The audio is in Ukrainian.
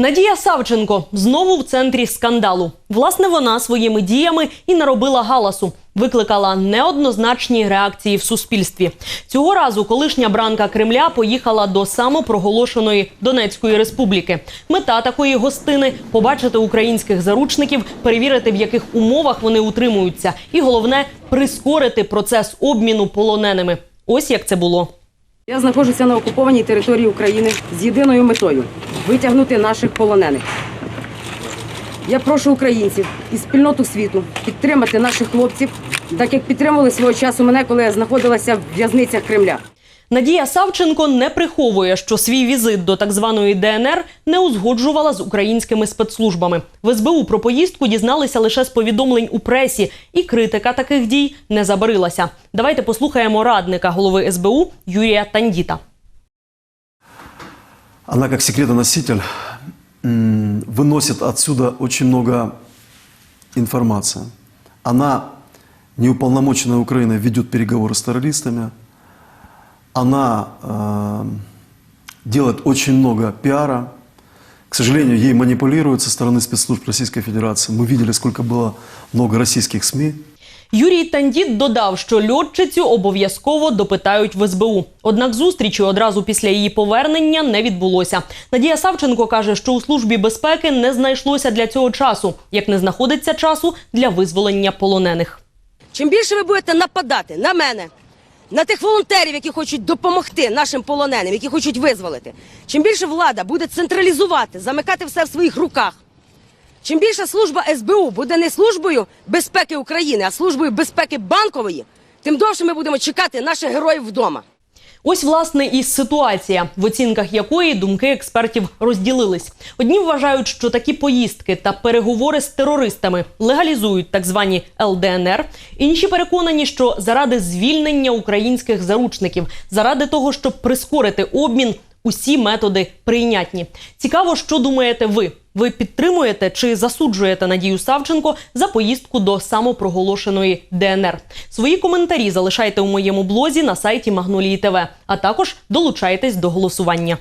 Надія Савченко знову в центрі скандалу. Власне, вона своїми діями і наробила галасу, викликала неоднозначні реакції в суспільстві. Цього разу колишня бранка Кремля поїхала до самопроголошеної Донецької республіки. Мета такої гостини побачити українських заручників, перевірити в яких умовах вони утримуються, і головне прискорити процес обміну полоненими. Ось як це було. Я знаходжуся на окупованій території України з єдиною метою витягнути наших полонених. Я прошу українців і спільноту світу підтримати наших хлопців, так як підтримували свого часу мене, коли я знаходилася в в'язницях Кремля. Надія Савченко не приховує, що свій візит до так званої ДНР не узгоджувала з українськими спецслужбами. В СБУ про поїздку дізналися лише з повідомлень у пресі, і критика таких дій не забарилася. Давайте послухаємо радника голови СБУ Юрія Тандіта. Она как секретоноситель выносит отсюда очень много информации. Она, неуполномоченная Украина, ведет переговоры с террористами. Она э, делает очень много пиара. К сожалению, ей манипулируют со стороны спецслужб Российской Федерации. Мы видели, сколько было много российских СМИ, Юрій Тандіт додав, що льотчицю обов'язково допитають в СБУ. Однак зустрічі одразу після її повернення не відбулося. Надія Савченко каже, що у службі безпеки не знайшлося для цього часу, як не знаходиться часу для визволення полонених. Чим більше ви будете нападати на мене, на тих волонтерів, які хочуть допомогти нашим полоненим, які хочуть визволити, чим більше влада буде централізувати, замикати все в своїх руках, чим більше служба СБУ буде не службою безпеки України, а службою безпеки банкової, тим довше ми будемо чекати наших героїв вдома. Ось власне і ситуація, в оцінках якої думки експертів розділились. Одні вважають, що такі поїздки та переговори з терористами легалізують так звані ЛДНР. Інші переконані, що заради звільнення українських заручників, заради того, щоб прискорити обмін, усі методи прийнятні. Цікаво, що думаєте ви. Ви підтримуєте чи засуджуєте Надію Савченко за поїздку до самопроголошеної ДНР? Свої коментарі залишайте у моєму блозі на сайті Магнолії ТВ, а також долучайтесь до голосування.